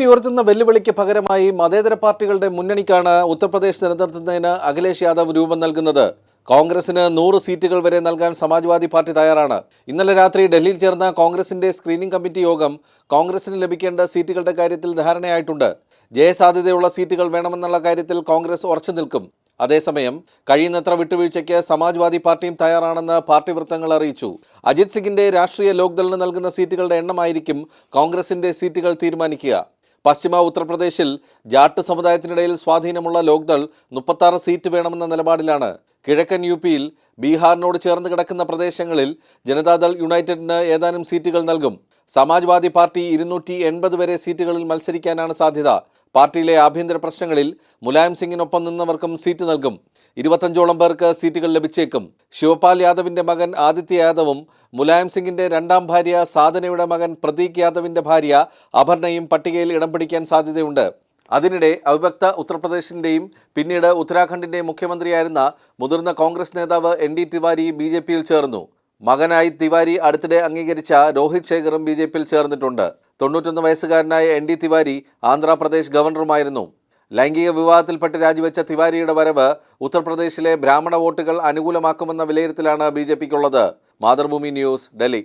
P ഉയർത്തുന്ന വെല്ലുവിളിക്ക് പകരമായി മതേതര പാർട്ടികളുടെ മുന്നണിക്കാണ് ഉത്തർപ്രദേശ് നിലനിർത്തുന്നതിന് അഖിലേഷ് യാദവ് രൂപം നൽകുന്നത്. കോൺഗ്രസിന് നൂറ് സീറ്റുകൾ വരെ നൽകാൻ സമാജ്വാദി പാർട്ടി തയ്യാറാണ്. ഇന്നലെ രാത്രി ഡൽഹിയിൽ ചേർന്ന കോൺഗ്രസിന്റെ സ്ക്രീനിംഗ് കമ്മിറ്റി യോഗം കോൺഗ്രസിന് ലഭിക്കേണ്ട സീറ്റുകളുടെ കാര്യത്തിൽ ധാരണയായിട്ടുണ്ട്. ജയസാധ്യതയുള്ള സീറ്റുകൾ വേണമെന്നുള്ള കാര്യത്തിൽ കോൺഗ്രസ് ഉറച്ചു നിൽക്കും. അതേസമയം കഴിയുന്നത്ര വിട്ടുവീഴ്ചയ്ക്ക് സമാജ്വാദി പാർട്ടിയും തയ്യാറാണെന്ന് പാർട്ടി വൃത്തങ്ങൾ അറിയിച്ചു. അജിത് സിംഗിന്റെ രാഷ്ട്രീയ ലോക്ദളിന് നൽകുന്ന സീറ്റുകളുടെ എണ്ണമായിരിക്കും കോൺഗ്രസിന്റെ സീറ്റുകൾ തീരുമാനിക്കുക. പശ്ചിമ ഉത്തർപ്രദേശിൽ ജാട്ട് സമുദായത്തിനിടയിൽ സ്വാധീനമുള്ള ലോക്ദൾ മുപ്പത്താറ് സീറ്റ് വേണമെന്ന നിലപാടിലാണ്. കിഴക്കൻ യു പിയിൽ ബീഹാറിനോട് ചേർന്ന് കിടക്കുന്ന പ്രദേശങ്ങളിൽ ജനതാദൾ യുണൈറ്റഡിന് ഏതാനും സീറ്റുകൾ നൽകും. സമാജ്വാദി പാർട്ടി ഇരുന്നൂറ്റി എൺപത് വരെ സീറ്റുകളിൽ മത്സരിക്കാനാണ് സാധ്യത. പാർട്ടിയിലെ ആഭ്യന്തര പ്രശ്നങ്ങളിൽ മുലായം സിംഗിനൊപ്പം നിന്നവർക്കും സീറ്റ് നൽകും. ഇരുപത്തഞ്ചോളം പേർക്ക് സീറ്റുകൾ ലഭിച്ചേക്കും. ശിവപാൽ യാദവിന്റെ മകൻ ആദിത്യ യാദവും മുലായം സിംഗിന്റെ രണ്ടാം ഭാര്യ സാധനയുടെ മകൻ പ്രതീക് യാദവിന്റെ ഭാര്യ അപർണയും പട്ടികയിൽ ഇടം പിടിക്കാൻ സാധ്യതയുണ്ട്. അതിനിടെ അവിഭക്ത ഉത്തർപ്രദേശിന്റെയും പിന്നീട് ഉത്തരാഖണ്ഡിന്റെയും മുഖ്യമന്ത്രിയായിരുന്ന മുതിർന്ന കോൺഗ്രസ് നേതാവ് N D Tiwari B J പിയിൽ ചേർന്നു. മകനായി തിവാരി അടുത്തിടെ അംഗീകരിച്ച രോഹിത് ശേഖറും ബി ജെ പിയിൽ ചേർന്നിട്ടുണ്ട്. തൊണ്ണൂറ്റൊന്ന് വയസ്സുകാരനായ എൻ ഡി തിവാരി ആന്ധ്രാപ്രദേശ് ഗവർണറുമായിരുന്നു. ലൈംഗിക വിവാദത്തിൽപ്പെട്ട് രാജിവെച്ച തിവാരിയുടെ വരവ് ഉത്തർപ്രദേശിലെ ബ്രാഹ്മണ വോട്ടുകൾ അനുകൂലമാക്കുമെന്ന വിലയിരുത്തലാണ് ബി ജെ പിക്കുള്ളത്. മാതൃഭൂമി ന്യൂസ് ഡൽഹി.